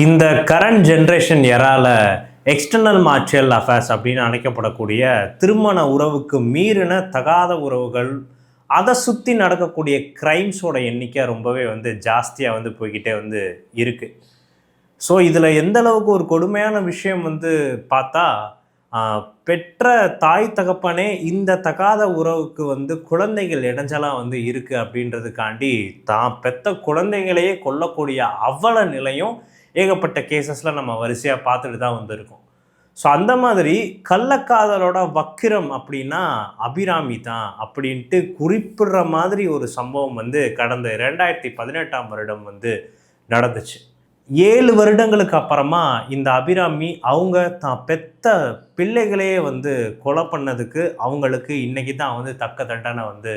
இந்த current generation எரால external martial affairs அப்படின்னு அழைக்கப்படக்கூடிய திருமண உறவுக்கு மீறின தகாத உறவுகள் அதை சுற்றி நடக்கக்கூடிய க்ரைம்ஸோட எண்ணிக்கை ரொம்பவே வந்து ஜாஸ்தியாக வந்து போய்கிட்டே வந்து இருக்குது ஸோ இதில் எந்த அளவுக்கு ஒரு கொடுமையான விஷயம் வந்து பார்த்தா பெற்ற தாய் தகப்பனே இந்த தகாத உறவுக்கு வந்து குழந்தைகள் இடைஞ்சலாக வந்து இருக்குது அப்படின்றதுக்காண்டி தான் பெத்த குழந்தைகளையே கொல்லக்கூடிய அவ்வள நிலையும் ஏகப்பட்ட கேசஸில் நம்ம வரிசையாக பார்த்துட்டு தான் வந்திருக்கோம். ஸோ அந்த மாதிரி கள்ளக்காதலோட வக்கிரம் அப்படின்னா அபிராமி தான் அப்படின்ட்டு குறிப்பிடுற மாதிரி ஒரு சம்பவம் வந்து கடந்த ரெண்டாயிரத்தி பதினெட்டாம் வருடம் வந்து நடந்துச்சு. ஏழு வருடங்களுக்கு அப்புறமா இந்த அபிராமி அவங்க தான் பெத்த பிள்ளைகளையே வந்து கொலை பண்ணதுக்கு அவங்களுக்கு இன்னைக்கு தான் வந்து தக்க தண்டனை வந்து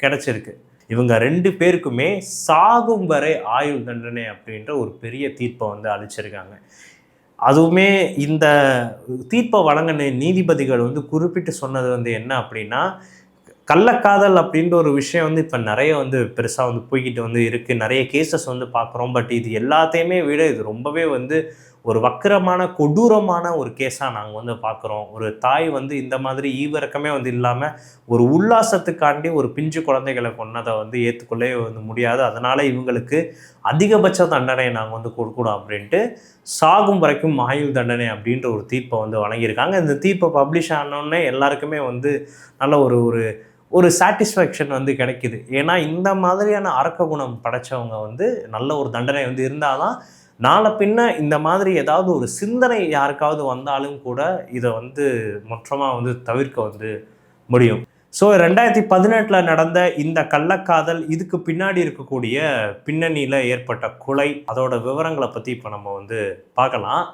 கிடச்சிருக்கு. இவங்க ரெண்டு பேருக்குமே சாகும் வரை ஆயுள் தண்டனை அப்படின்ற ஒரு பெரிய தீர்ப்பை வந்து அளிச்சிருக்காங்க. அதுவுமே இந்த தீர்ப்பை வழங்கின நீதிபதிகள் வந்து குறிப்பிட்டு சொன்னது வந்து என்ன அப்படின்னா கள்ளக்காதல் அப்படின்ற ஒரு விஷயம் வந்து இப்போ நிறைய வந்து பெருசாக வந்து போய்கிட்டு வந்து இருக்குது நிறைய கேசஸ் வந்து பார்க்குறோம். பட் இது எல்லாத்தையுமே விட இது ரொம்பவே வந்து ஒரு வக்கிரமான கொடூரமான ஒரு கேஸாக நாங்கள் வந்து பார்க்குறோம் ஒரு தாய் வந்து இந்த மாதிரி ஈவிறக்கமே வந்து இல்லாமல் ஒரு உல்லாசத்துக்காண்டி ஒரு பிஞ்சு குழந்தைகளை கொன்னதை வந்து ஏற்றுக்கொள்ளவே வந்து முடியாது. அதனால் இவங்களுக்கு அதிகபட்ச தண்டனையை நாங்கள் வந்து கொடுக்கணும் அப்படின்ட்டு சாகும் வரைக்கும் ஆயுள் தண்டனை அப்படின்ற ஒரு தீர்ப்பை வந்து வழங்கியிருக்காங்க. இந்த தீர்ப்பை பப்ளிஷ் ஆனோடனே எல்லாருக்குமே வந்து நல்ல ஒரு ஒரு ஒரு சாட்டிஸ்ஃபேக்ஷன் வந்து கிடைக்குது. ஏன்னா இந்த மாதிரியான அரக்க குணம் படைச்சவங்க வந்து நல்ல ஒரு தண்டனை வந்து இருந்தால் தான் நாளை பின்ன இந்த மாதிரி ஏதாவது ஒரு சிந்தனை யாருக்காவது வந்தாலும் கூட இதை வந்து மொற்றமாக வந்து தவிர்க்க வந்து முடியும். ஸோ ரெண்டாயிரத்தி பதினெட்டில் நடந்த இந்த கள்ளக்காதல் இதுக்கு பின்னாடி இருக்கக்கூடிய பின்னணியில் ஏற்பட்ட கொலை அதோட விவரங்களை பற்றி இப்போ நம்ம வந்து பார்க்கலாம்.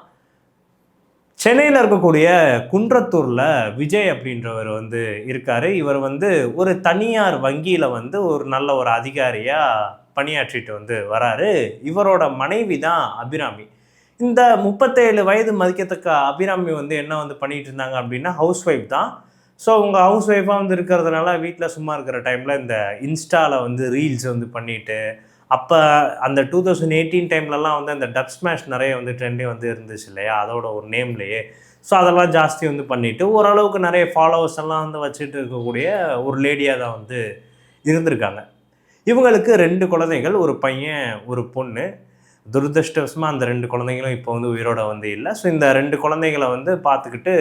சென்னையில் இருக்கக்கூடிய குன்றத்தூரில் விஜய் அப்படின்றவர் வந்து இருக்கார். இவர் வந்து ஒரு தனியார் வங்கியில் வந்து ஒரு நல்ல ஒரு அதிகாரியாக பணியாற்றிட்டு வந்து வராரு. இவரோட மனைவி தான் அபிராமி. இந்த முப்பத்தேழு வயது மதிக்கத்தக்க அபிராமி வந்து என்ன வந்து பண்ணிகிட்டு இருந்தாங்க அப்படின்னா ஹவுஸ் ஒய்ஃப் தான். ஸோ அவங்க ஹவுஸ் ஒய்ஃபாக வந்து இருக்கிறதுனால வீட்டில் சும்மா இருக்கிற டைமில் இந்த இன்ஸ்டாவில் வந்து ரீல்ஸ் வந்து பண்ணிட்டு அப்போ அந்த டூ தௌசண்ட் எயிட்டீன் டைம்லலாம் வந்து அந்த டப் ஸ்மாஷ் நிறைய வந்து ட்ரெண்டே வந்து இருந்துச்சு இல்லையா? அதோட ஒரு நேம்லேயே ஸோ அதெல்லாம் ஜாஸ்தி வந்து பண்ணிவிட்டு ஓரளவுக்கு நிறைய ஃபாலோவர்ஸ் எல்லாம் வந்து வச்சுட்டு இருக்கக்கூடிய ஒரு லேடியாக தான் வந்து இருந்திருக்காங்க. இவங்களுக்கு ரெண்டு குழந்தைகள் ஒரு பையன் ஒரு பொண்ணு. துரதிருஷ்டவசமாக அந்த ரெண்டு குழந்தைங்களும் இப்போ வந்து உயிரோட வந்து இல்லை. ஸோ இந்த ரெண்டு குழந்தைங்களை வந்து பார்த்துக்கிட்டு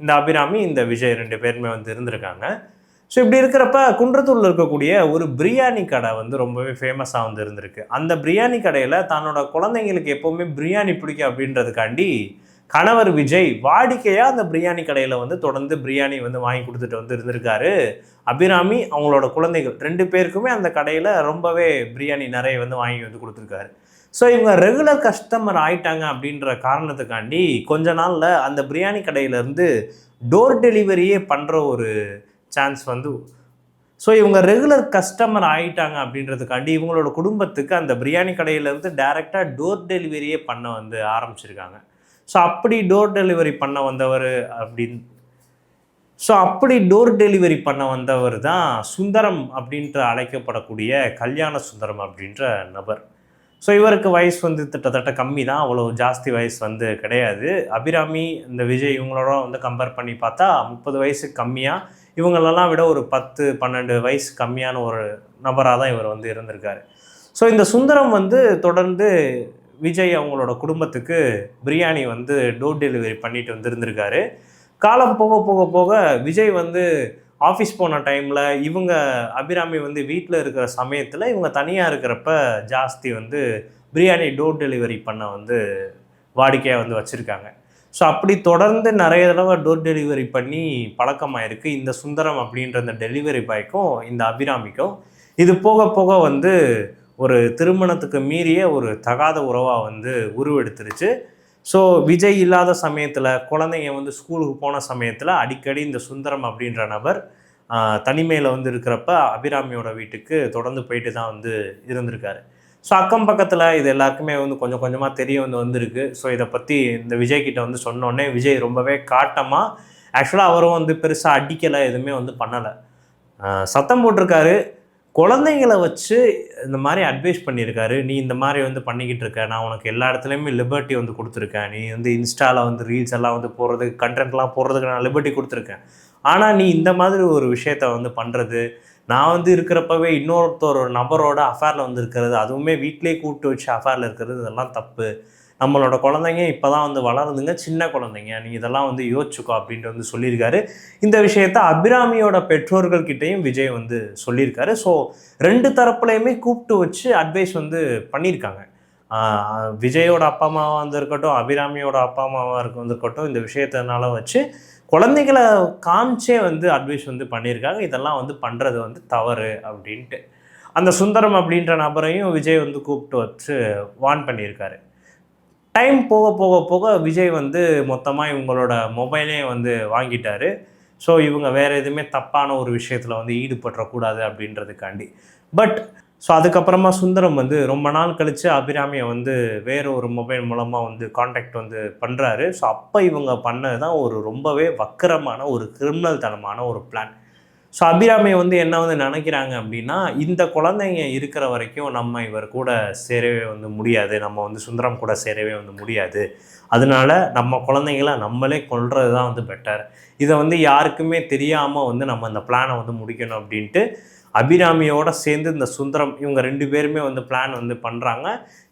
இந்த அபிராமி இந்த விஜய் ரெண்டு பேருமே வந்து இருந்திருக்காங்க. ஸோ இப்படி இருக்கிறப்ப குன்றத்தூரில் இருக்கக்கூடிய ஒரு பிரியாணி கடை வந்து ரொம்பவே ஃபேமஸாக வந்து இருந்திருக்கு. அந்த பிரியாணி கடையில் தன்னோட குழந்தைங்களுக்கு எப்போவுமே பிரியாணி பிடிக்கும் அப்படின்றதுக்காண்டி கணவர் விஜய் வாடிக்கையாக அந்த பிரியாணி கடையில் வந்து தொடர்ந்து பிரியாணி வந்து வாங்கி கொடுத்துட்டு வந்து இருந்திருக்காரு. அபிராமி அவங்களோட குழந்தைகள் ரெண்டு பேருக்குமே அந்த கடையில் ரொம்பவே பிரியாணி நிறைய வந்து வாங்கி வந்து கொடுத்துருக்காரு. ஸோ இவங்க ரெகுலர் கஸ்டமர் ஆயிட்டாங்க அப்படின்ற காரணத்துக்காண்டி கொஞ்ச நாளில் அந்த பிரியாணி கடையிலேருந்து டோர் டெலிவரியே பண்ணுற ஒரு சான்ஸ் வந்து ஸோ இவங்க ரெகுலர் கஸ்டமர் ஆகிட்டாங்க அப்படின்றதுக்காண்டி இவங்களோட குடும்பத்துக்கு அந்த பிரியாணி கடையிலேருந்து டேரெக்டாக டோர் டெலிவரியே பண்ண வந்து ஆரம்பிச்சிருக்காங்க. ஸோ அப்படி டோர் டெலிவரி பண்ண வந்தவர் அப்படின்னு ஸோ அப்படி டோர் டெலிவரி பண்ண வந்தவர் தான் சுந்தரம் அப்படின்ற அழைக்கப்படக்கூடிய கல்யாண சுந்தரம் அப்படின்ற நபர். ஸோ இவருக்கு வயசு வந்து கிட்டத்தட்ட கம்மி தான். அவ்வளோ ஜாஸ்தி வயசு வந்து கிடையாது. அபிராமி இந்த விஜய் இவங்களோட வந்து கம்பேர் பண்ணி பார்த்தா முப்பது வயசு கம்மியாக இவங்களெல்லாம் விட ஒரு பத்து பன்னெண்டு வயசு கம்மியான ஒரு நபராக தான் இவர் வந்து இருந்திருக்காரு. ஸோ இந்த சுந்தரம் வந்து தொடர்ந்து விஜய் அவங்களோட குடும்பத்துக்கு பிரியாணி வந்து டோர் டெலிவரி பண்ணிட்டு வந்திருந்திருக்காரு. காலம் போக போக போக விஜய் வந்து ஆஃபீஸ் போன டைமில் இவங்க அபிராமி வந்து வீட்டில் இருக்கிற சமயத்தில் இவங்க தனியாக இருக்கிறப்ப ஜாஸ்தி வந்து பிரியாணி டோர் டெலிவரி பண்ண வந்து வாடிக்கையாக வந்து வச்சுருக்காங்க. ஸோ அப்படி தொடர்ந்து நிறைய தடவை டோர் டெலிவரி பண்ணி பழக்கமாயிருக்கு. இந்த சுந்தரம் அப்படின்ற அந்த டெலிவரி பாய்க்கும் இந்த அபிராமிக்கும். இது போக போக வந்து ஒரு திருமணத்துக்கு மீறிய ஒரு தகாத உறவாக வந்து உருவெடுத்துருச்சு. ஸோ விஜய் இல்லாத சமயத்தில் குழந்தைங்க வந்து ஸ்கூலுக்கு போன சமயத்தில் அடிக்கடி இந்த சுந்தரம் அப்படின்ற நபர் தனிமையில் வந்து இருக்கிறப்ப அபிராமியோட வீட்டுக்கு தொடர்ந்து போயிட்டு தான் வந்து இருந்திருக்காரு. ஸோ அக்கம் பக்கத்தில் இது எல்லாருக்குமே வந்து கொஞ்சம் கொஞ்சமாக தெரிய வந்து வந்திருக்கு. ஸோ இதை பற்றி இந்த விஜய் கிட்ட வந்து சொன்னோடனே விஜய் ரொம்பவே காட்டமாக ஆக்சுவலாக அவரும் வந்து பெருசாக அடிக்கலை எதுவுமே வந்து பண்ணலை. சத்தம் போட்டிருக்காரு. குழந்தைங்கள வச்சு இந்த மாதிரி அட்வைஸ் பண்ணியிருக்காரு. நீ இந்த மாதிரி வந்து பண்ணிக்கிட்டு இருக்க. நான் உனக்கு எல்லா இடத்துலையுமே லிபர்ட்டி வந்து கொடுத்துருக்கேன். நீ வந்து இன்ஸ்டாவில் வந்து ரீல்ஸ் எல்லாம் வந்து போடுறதுக்கு கண்டென்ட்லாம் போடுறதுக்கு நான் லிபர்ட்டி கொடுத்துருக்கேன். ஆனால் நீ இந்த மாதிரி ஒரு விஷயத்த வந்து பண்ணுறது நான் வந்து இருக்கிறப்பவே இன்னொருத்தர் ஒரு நபரோட அஃபேரில் வந்து இருக்கிறது அதுவுமே வீட்டிலேயே கூப்பிட்டு வச்சு அஃபேரில் இருக்கிறது இதெல்லாம் தப்பு. நம்மளோட குழந்தைங்க இப்போ தான் வந்து வளருதுங்க சின்ன குழந்தைங்க. நீங்கள் இதெல்லாம் வந்து யோசிச்சுக்கோ அப்படின்ட்டு வந்து சொல்லியிருக்காரு. இந்த விஷயத்த அபிராமியோட பெற்றோர்கள் கிட்டேயும் விஜய் வந்து சொல்லியிருக்காரு. ஸோ ரெண்டு தரப்புலையுமே கூப்பிட்டு வச்சு அட்வைஸ் வந்து பண்ணியிருக்காங்க. விஜயோட அப்பா அம்மாவாக இருந்திருக்கட்டும் அபிராமியோட அப்பா அம்மாவாக இருக்க வந்திருக்கட்டும் இந்த விஷயத்தினால வச்சு குழந்தைகளை காமிச்சே வந்து அட்வைஸ் வந்து பண்ணியிருக்காங்க. இதெல்லாம் வந்து பண்ணுறது வந்து தவறு அப்படின்ட்டு. அந்த சுந்தரம் அப்படின்ற நபரையும் விஜய் வந்து கூப்பிட்டு வச்சு வார்ன் பண்ணியிருக்காரு. டைம் போக போக போக விஜய் வந்து மொத்தமாக இவங்களோட மொபைலே வந்து வாங்கிட்டார். ஸோ இவங்க வேறு எதுவுமே தப்பான ஒரு விஷயத்தில் வந்து ஈடுபட்டுறக்கூடாது அப்படின்றதுக்காண்டி. பட் ஸோ அதுக்கப்புறமா சுந்தரம் வந்து ரொம்ப நாள் கழித்து அபிராமியை வந்து வேறு ஒரு மொபைல் மூலமாக வந்து காண்டாக்ட் வந்து பண்ணுறாரு ஸோ அப்போ இவங்க பண்ணது தான் ஒரு ரொம்பவே வக்கரமான ஒரு கிரிமினல் தனமான ஒரு பிளான் ஸோ அபிராமி வந்து என்ன வந்து நினைக்கிறாங்க அப்படின்னா இந்த குழந்தைங்க இருக்கிற வரைக்கும் நம்ம இவர் கூட சேரவே வந்து முடியாது. நம்ம வந்து சுந்தரம் கூட சேரவே வந்து முடியாது. அதனால நம்ம குழந்தைங்கள நம்மளே கொள்வது தான் வந்து பெட்டர் இதை வந்து யாருக்குமே தெரியாமல் வந்து நம்ம அந்த பிளானை வந்து முடிக்கணும் அப்படின்ட்டு அபிராமியோட சேர்ந்து இந்த சுந்தரம் இவங்க ரெண்டு பேருமே வந்து பிளான் வந்து பண்ணுறாங்க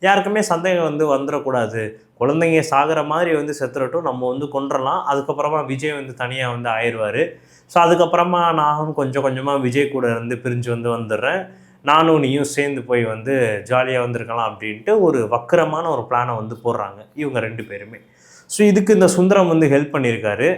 யாருக்குமே சந்தேகம் வந்து வந்துடக்கூடாது. குழந்தைங்க சாகிற மாதிரி வந்து செத்துறட்டும் நம்ம வந்து கொன்றலாம். அதுக்கப்புறமா விஜய் வந்து தனியாக வந்து ஆயிடுவார் ஸோ அதுக்கப்புறமா நானும் கொஞ்சம் கொஞ்சமாக விஜய் கூட இருந்து பிரிஞ்சு வந்து வந்துடுறேன். நானும் நீயும் சேர்ந்து போய் வந்து ஜாலியாக வந்திருக்கலாம் அப்படின்ட்டு ஒரு வக்கரமான ஒரு பிளானை வந்து போடுறாங்க இவங்க ரெண்டு பேருமே. ஸோ இதுக்கு இந்த சுந்தரம் வந்து ஹெல்ப் பண்ணியிருக்காரு.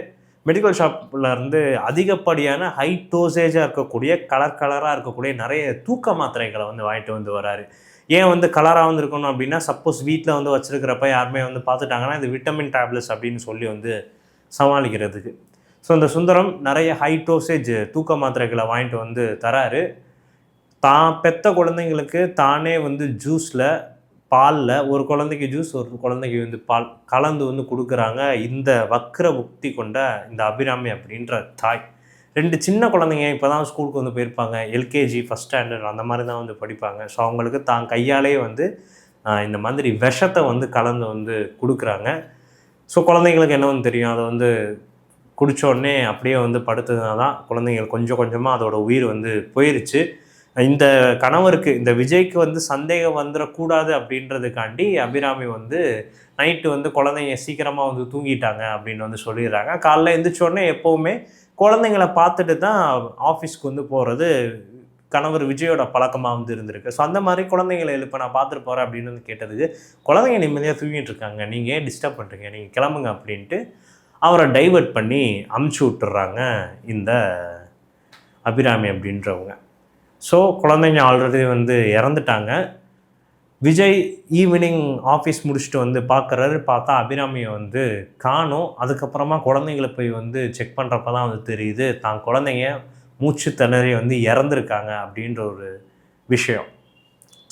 மெடிக்கல் ஷாப்பில் இருந்து அதிகப்படியான ஹை டோசேஜாக இருக்கக்கூடிய கலர் கலராக இருக்கக்கூடிய நிறைய தூக்க மாத்திரைகளை வந்து வாங்கிட்டு வந்து வராரு. ஏன் வந்து கலராக வந்து இருக்கணும் அப்படின்னா சப்போஸ் வீட்டில் வந்து வச்சுருக்கிறப்ப யாருமே வந்து பார்த்துட்டாங்கன்னா இது விட்டமின் டேப்லெட்ஸ் அப்படின்னு சொல்லி வந்து சமாளிக்கிறதுக்கு. ஸோ இந்த சுந்தரம் நிறைய ஹை டோசேஜ் தூக்க மாத்திரைகளை வாங்கிட்டு வந்து தராரு. தான் பெத்த குழந்தைங்களுக்கு தானே வந்து ஜூஸில் பாலில் ஒரு குழந்தைக்கு ஜூஸ் ஒரு குழந்தைக்கு வந்து பால் கலந்து வந்து கொடுக்குறாங்க. இந்த வக்ர புக்தி கொண்ட இந்த அபிராமி அப்படின்ற தாய். ரெண்டு சின்ன குழந்தைங்க இப்போ தான் ஸ்கூலுக்கு வந்து போயிருப்பாங்க. எல்கேஜி ஃபஸ்ட் ஸ்டாண்டர்ட் அந்த மாதிரி தான் வந்து படிப்பாங்க. ஸோ அவங்களுக்கு தான் கையாலே வந்து இந்த மாதிரி விஷத்தை வந்து கலந்து வந்து கொடுக்குறாங்க. ஸோ குழந்தைங்களுக்கு என்ன வந்து தெரியும்? அதை வந்து குடித்தோடனே அப்படியே வந்து படுத்ததுனால தான் குழந்தைங்களுக்கு கொஞ்சம் கொஞ்சமாக அதோட உயிர் வந்து போயிருச்சு. இந்த கணவருக்கு இந்த விஜய்க்கு வந்து சந்தேகம் வந்துடக்கூடாது அப்படின்றதுக்காண்டி அபிராமி வந்து நைட்டு வந்து குழந்தைங்க சீக்கிரமாக வந்து தூங்கிட்டாங்க அப்படின்னு வந்து சொல்லிடுறாங்க. காலைல எழுந்திரிச்சோடனே எப்போவுமே குழந்தைங்கள பார்த்துட்டு தான் ஆஃபீஸ்க்கு வந்து போகிறது கணவர் விஜயோட பழக்கமாக வந்து இருந்திருக்கு. ஸோ அந்த மாதிரி குழந்தைங்களை எழுப்ப நான் பார்த்துட்டு போகிறேன் அப்படின்னு வந்து கேட்டதுக்கு குழந்தைங்க நிம்மதியாக தூங்கிட்டு இருக்காங்க. நீங்கள் ஏன் டிஸ்டர்ப் பண்ணுறீங்க நீங்கள் கிளம்புங்க அப்படின்ட்டு அவரை டைவர்ட் பண்ணி அமுச்சு விட்டுறாங்க இந்த அபிராமி அப்படின்றவங்க. ஸோ குழந்தைங்க ஆல்ரெடி வந்து இறந்துட்டாங்க. விஜய் ஈவினிங் ஆஃபீஸ் முடிச்சுட்டு வந்து பார்க்குறாரு. பார்த்தா அபிராமியை வந்து காணும். அதுக்கப்புறமா குழந்தைங்களை போய் வந்து செக் பண்ணுறப்ப தான் வந்து தெரியுது தான் குழந்தைங்க மூச்சு திணறி வந்து இறந்துருக்காங்க அப்படின்ற ஒரு விஷயம்.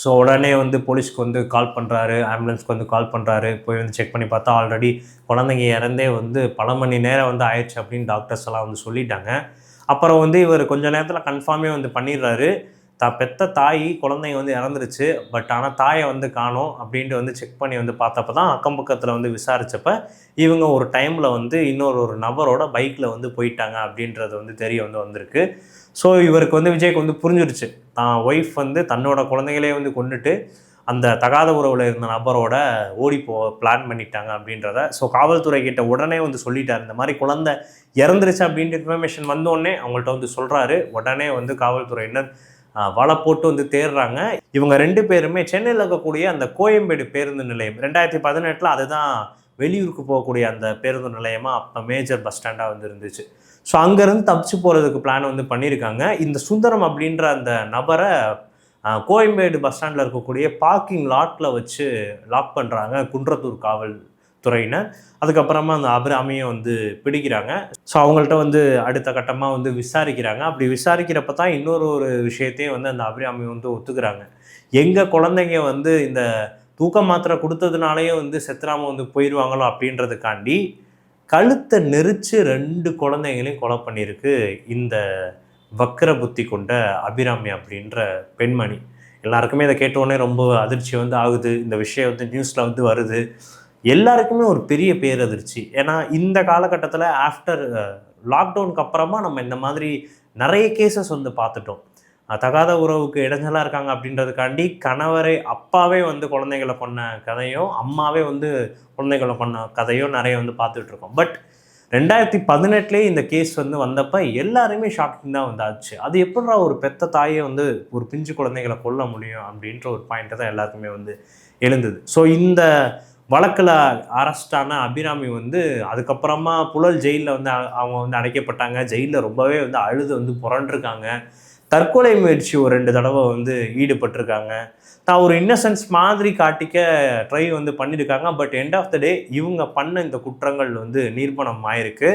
ஸோ உடனே வந்து போலீஸ்க்கு வந்து கால் பண்ணுறாரு ஆம்புலன்ஸ்க்கு வந்து கால் பண்ணுறாரு போய் வந்து செக் பண்ணி பார்த்தா ஆல்ரெடி குழந்தைங்க இறந்தே வந்து பல மணி நேரம் வந்து ஆயிடுச்சு அப்படின்னு டாக்டர்ஸ் எல்லாம் வந்து சொல்லிட்டாங்க. அப்புறம் வந்து இவர் கொஞ்ச நேரத்தில் கன்ஃபார்மே வந்து பண்ணிடுறாரு. தான் பெத்த தாய் குழந்தைங்க வந்து இறந்துருச்சு. பட் ஆனால் தாயை வந்து காணோம் அப்படின்ட்டு வந்து செக் பண்ணி வந்து பார்த்தப்ப தான் அக்கம் பக்கத்தில் வந்து விசாரித்தப்ப இவங்க ஒரு டைமில் வந்து இன்னொரு ஒரு நபரோட பைக்கில் வந்து போயிட்டாங்க அப்படின்றது வந்து தெரிய வந்து வந்திருக்கு. ஸோ இவருக்கு வந்து விஜய்க்கு வந்து புரிஞ்சிருச்சு. தான் ஒய்ஃப் வந்து தன்னோட குழந்தைகளே வந்து கொண்டுட்டு அந்த தகாத உறவில் இருந்த நபரோட ஓடி போ பிளான் பண்ணிட்டாங்க அப்படின்றத ஸோ காவல்துறை கிட்ட உடனே வந்து சொல்லிட்டார். இந்த மாதிரி குழந்தை இறந்துருச்சு அப்படின்ற இன்ஃபர்மேஷன் வந்தோடனே அவங்கள்ட்ட வந்து சொல்கிறாரு உடனே வந்து காவல்துறையினர் வலை போட்டு வந்து தேடுறாங்க இவங்க ரெண்டு பேருமே சென்னையில் இருக்கக்கூடிய அந்த கோயம்பேடு பேருந்து நிலையம் ரெண்டாயிரத்தி பதினெட்டில் அதுதான் வெளியூருக்கு போகக்கூடிய அந்த பேருந்து நிலையமாக அப்போ மேஜர் பஸ் ஸ்டாண்டாக வந்து இருந்துச்சு. ஸோ அங்கேருந்து தப்பிச்சு போகிறதுக்கு பிளான் வந்து பண்ணியிருக்காங்க இந்த சுந்தரம் அப்படின்ற அந்த நபரை கோயம்பேடு பஸ் ஸ்டாண்டில் இருக்கக்கூடிய பார்க்கிங் லாட்டில் வச்சு லாக் பண்ணுறாங்க குன்றத்தூர் காவல் துறையினர் அதுக்கப்புறமா அந்த அபிராமியை வந்து பிடிக்கிறாங்க. ஸோ அவங்கள்ட்ட வந்து அடுத்த கட்டமாக வந்து விசாரிக்கிறாங்க. அப்படி விசாரிக்கிறப்ப தான் இன்னொரு ஒரு விஷயத்தையும் வந்து அந்த அபிராமி வந்து ஒத்துக்கிறாங்க. எங்கள் குழந்தைங்க வந்து இந்த தூக்க மாத்திரை கொடுத்ததுனாலேயே வந்து செத்துராம வந்து போயிடுவாங்களோ அப்படின்றதுக்காண்டி கழுத்தை நெரிச்சு ரெண்டு குழந்தைங்களையும் கொலை பண்ணியிருக்கு இந்த வக்கர புத்தி கொண்ட அபிராமி அப்படின்ற பெண்மணி. எல்லாருக்குமே இதை கேட்டோடனே ரொம்ப அதிர்ச்சி வந்து ஆகுது. இந்த விஷயம் வந்து நியூஸில் வந்து வருது. எல்லாருக்குமே ஒரு பெரிய பேரதிர்ச்சி. ஏன்னா இந்த காலகட்டத்தில் ஆஃப்டர் லாக்டவுனுக்கு அப்புறமா நம்ம இந்த மாதிரி நிறைய கேசஸ் வந்து பார்த்துட்டோம். தகாத உறவுக்கு இடைஞ்சலாக இருக்காங்க அப்படின்றதுக்காண்டி கணவரை அப்பாவே வந்து குழந்தைகளை கொன்ன கதையும் அம்மாவே வந்து குழந்தைகளை கொன்ன கதையும் நிறைய வந்து பார்த்துட்ருக்கோம் பட் ரெண்டாயிரத்தி பதினெட்டுலேயே இந்த கேஸ் வந்து வந்தப்போ எல்லாருமே ஷாக்கிங் தான் வந்து ஆச்சு அது எப்படிடா ஒரு பெத்த தாயை வந்து ஒரு பிஞ்சு குழந்தைகளை கொல்ல முடியும் அப்படின்ற ஒரு பாயிண்ட்டை தான் எல்லாருக்குமே வந்து எழுந்தது. ஸோ இந்த வழக்கில் அரெஸ்டான அபிராமி வந்து அதுக்கப்புறமா புழல் ஜெயிலில் வந்து அவங்க வந்து அடைக்கப்பட்டாங்க. ஜெயிலில் ரொம்பவே வந்து அழுது வந்து புரண்டிருக்காங்க. தற்கொலை முயற்சி ஒரு ரெண்டு தடவை வந்து ஈடுபட்டிருக்காங்க. தான் ஒரு இன்னசென்ஸ் மாதிரி காட்டிக்க ட்ரை வந்து பண்ணியிருக்காங்க but end of the day இவங்க பண்ண இந்த குற்றங்கள் வந்து நிரூபணம் ஆயிருக்கு.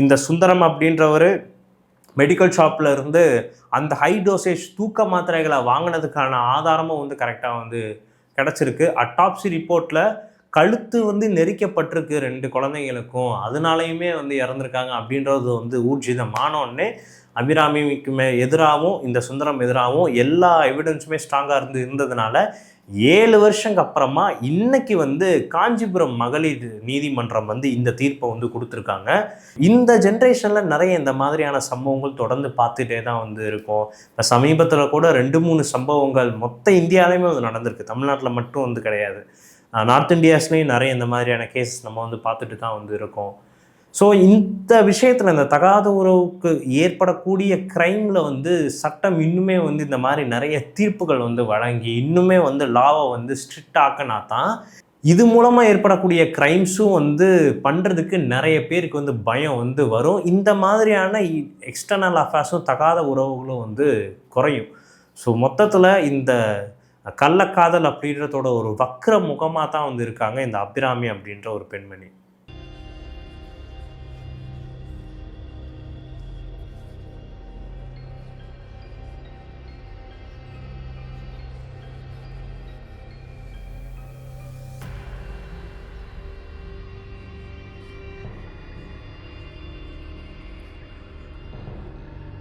இந்த சுந்தரம் அப்படின்றவர் மெடிக்கல் ஷாப்பில் இருந்து அந்த ஹை டோசேஜ் தூக்க மாத்திரைகளை வாங்கினதுக்கான ஆதாரமும் வந்து கரெக்டாக வந்து கிடச்சிருக்கு. அட்டாப்சி ரிப்போர்ட்டில் கழுத்து வந்து நெரிக்கப்பட்டிருக்கு ரெண்டு குழந்தைங்களுக்கும் அதனாலையுமே வந்து இறந்துருக்காங்க அப்படின்றது வந்து ஊர்ஜிதமானோடனே அபிராமிக்கு மே எதிராகவும் இந்த சுந்தரம் எதிராகவும் எல்லா எவிடன்ஸுமே ஸ்ட்ராங்காக இருந்து இருந்ததுனால ஏழு வருஷங்க அப்புறமா இன்னைக்கு வந்து காஞ்சிபுரம் மகளிர் நீதிமன்றம் வந்து இந்த தீர்ப்பை வந்து கொடுத்துருக்காங்க. இந்த ஜென்ரேஷனில் நிறைய இந்த மாதிரியான சம்பவங்கள் தொடர்ந்து பார்த்துட்டே தான் வந்து இருக்கும். இப்போ சமீபத்தில் கூட ரெண்டு மூணு சம்பவங்கள் மொத்த இந்தியாவிலையுமே வந்து நடந்திருக்கு. தமிழ்நாட்டில் மட்டும் வந்து கிடையாது. நார்த் இந்தியாஸ்லேயும் நிறைய இந்த மாதிரியான கேசஸ் நம்ம வந்து பார்த்துட்டு தான் வந்து இருக்கோம். ஸோ இந்த விஷயத்தில் இந்த தகாத உறவுக்கு ஏற்படக்கூடிய க்ரைமில் வந்து சட்டம் இன்னுமே வந்து இந்த மாதிரி நிறைய தீர்ப்புகள் வந்து வழங்கி இன்னுமே வந்து லாவை வந்து ஸ்ட்ரிக்ட் ஆக்கினா தான் இது மூலமாக ஏற்படக்கூடிய க்ரைம்ஸும் வந்து பண்ணுறதுக்கு நிறைய பேருக்கு வந்து பயம் வந்து வரும். இந்த மாதிரியான எக்ஸ்டர்னல் அஃபேர்ஸும் தகாத உறவுகளும் வந்து குறையும். ஸோ மொத்தத்தில் இந்த கள்ளக்காதல் அப்படின்றதோட ஒரு வக்ர முகமாக தான் வந்து இருக்காங்க இந்த அபிராமி அப்படின்ற ஒரு பெண்மணி.